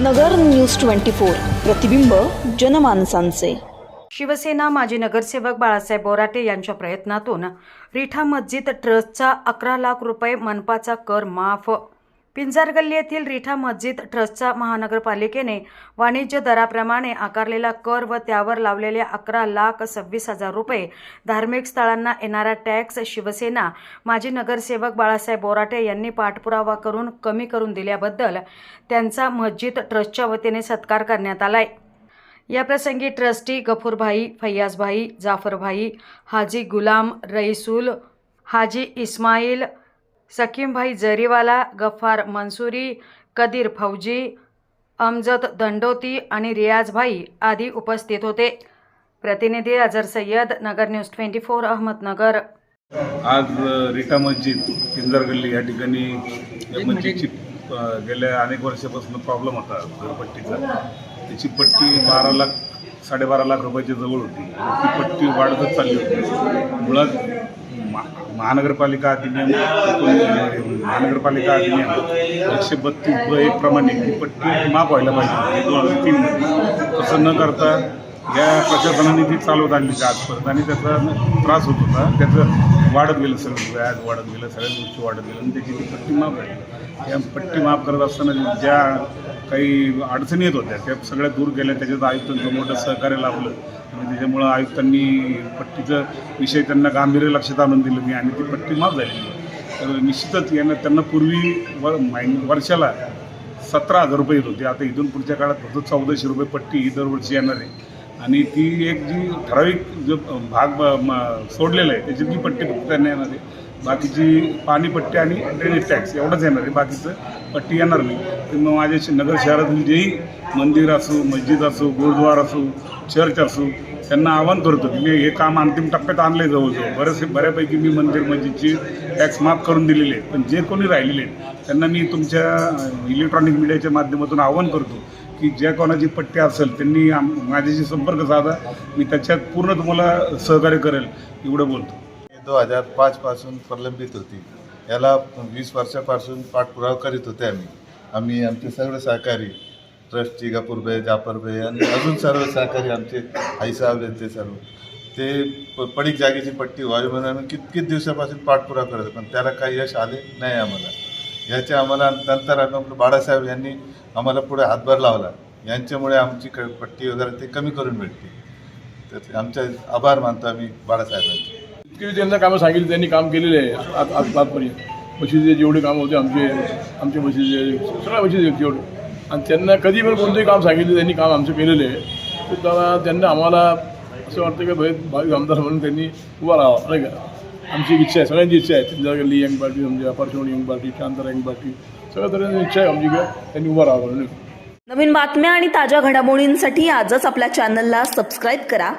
नगर news twenty four प्रतिबिंब जनमानसांचे. शिवसेना माजी नगरसेवक बाळासाहेब बोराटे यांच्या प्रयत्नातून रिठा मस्जिद ट्रस्टचा अकरा लाख रुपये मनपाचा कर माफ पिंजारगल्ली येथील रिठा मस्जिद ट्रस्टचा महानगरपालिकेने वाणिज्य दराप्रमाणे आकारलेला कर व त्यावर लावलेले अकरा लाख सव्वीस हजार रुपये धार्मिक स्थळांना येणारा टॅक्स शिवसेना माजी नगरसेवक बाळासाहेब बोराटे यांनी पाठपुरावा करून कमी करून दिल्याबद्दल त्यांचा मस्जिद ट्रस्टच्या वतीने सत्कार करण्यात आलाय. याप्रसंगी ट्रस्टी गफूरभाई फैयाजभाई जाफरभाई हाजी गुलाम रईसूल हाजी इस्माईल सकीमभाई जरीवाला गफ्फार मंसुरी कदीर फौजी अमजद दंडोती आणि रियाजभाई आदी उपस्थित होते. प्रतिनिधी Azar Sayyad Nagar news twenty four Ahmednagar. आज रिटा मस्जिद पिंजर गल्ली या ठिकाणी या मस्जिदची गेल्या अनेक वर्षापासून प्रॉब्लेम होता घरपट्टीचा त्याची पट्टी बारा लाख साडेबारा लाख रुपयाच्या जवळ होती. ती पट्टी वाढतच चालली होती. मुळात महानगरपालिका अधिनियम महानगरपालिका अधिनियम एकशे बत्तीस ब एक प्रमाणे ती पट्टी माफ व्हायला पाहिजे. दोन हजार तीनमध्ये तसं न करता या प्रशासनाने ती चालवत आणली का आजपर्यंत आणि त्याचा त्रास होत होता. त्याचं वाढत गेलं सगळं व्याज वाढत गेलं सगळ्या गोष्टी वाढत गेलं आणि त्याची ती पट्टी माफ आहे या पट्टी माफ करत असताना ज्या काही अडचणी येत होत्या त्या सगळ्या दूर केल्या. त्याच्यात आयुक्तांचं मोठं सहकार्य लाभलं. आणि त्याच्यामुळं आयुक्तांनी पट्टीचं विषय त्यांना गांभीर्य लक्षात आणून दिलं मी आणि ती पट्टी माफ झालेली तर निश्चितच यांना त्यांना पूर्वी व महिन- वर्षाला सतरा हजार रुपये येत होते. आता इथून पुढच्या काळात फक्त चौदाशे रुपये पट्टी ही दरवर्षी येणार आहे. आणि ती एक जी ठराविक जो भाग ब- म- सोडलेला आहे त्याची ती पट्टी फक्त त्यांना येणार आहे बाकीची पाणीपट्टी आणि ड्रेनेज टॅक्स एवढंच येणार आहे बाकीचं पट्टी येणार नाही. तर मग माझ्या श- नगर शहरातील जेही मंदिर असो मस्जिद असो गुरुद्वार असो चर्च असो त्यांना आवाहन करतो की मी हे काम अंतिम टप्प्यात आणले जवळजवळ. बरेचसे बऱ्यापैकी मी मंदिर मस्जिदची टॅक्स माफ करून दिलेले आहेत पण जे कोणी राहिलेले आहेत त्यांना मी तुमच्या इलेक्ट्रॉनिक मीडियाच्या माध्यमातून आवाहन करतो की ज्या कोणाची पट्टी असेल त्यांनी आम माझ्याशी संपर्क साधा मी त्याच्यात पूर्ण तुम्हाला सहकार्य करेल एवढं बोलतो. दोन हजार पाचपासून प्रलंबित होती. याला वीस वर्षापासून पाठपुरावा करीत होते आम्ही. आम्ही आमचे सगळे सहकारी ट्रस्टी गपूरभाई जाफरभाई आणि अजून सर्व सहकारी आमचे आईसाहेब आहेत ते सर्व. ते पडीक जागेची पट्टी व्हावी म्हणून आम्ही कितकीच दिवसापासून पाठपुरावा करत पण त्याला काही यश आले नाही आम्हाला. याचे आम्हाला नंतर आम्ही बाळासाहेब यांनी आम्हाला पुढे हातभार लावला. यांच्यामुळे आमची क पट्टी वगैरे ते कमी करून मिळते. तर आमचे आभार मानतो आम्ही बाळासाहेबांचे. इतकी त्यांना कामं सांगितली त्यांनी काम केलेले आहे. आज आज आजपर्यंत मशिदीचे जेवढे कामं होते आमचे आमच्या मशिदीचे सगळ्या मशिदी जेवढे आणि त्यांना कधी पण कोणतंही काम सांगितले त्यांनी काम आमचं केलेले आहे. तर त्याला त्यांना आम्हाला असं वाटतं की भाई भावी आमदार म्हणून त्यांनी उभा राहावा नाही का? आमची इच्छा आहे सगळ्यांची इच्छा आहे. त्यांच्या यंग पार्टी समजा परसोणी यंग पार्टी शांतारा यंग पार्टी सगळ्या तऱ्हेची इच्छा आहे आमची त्यांनी उभं राहावं म्हणून. नवीन बातम्या आणि ताज्या घडामोडींसाठी आजच आपल्या चॅनलला सबस्क्राईब करा.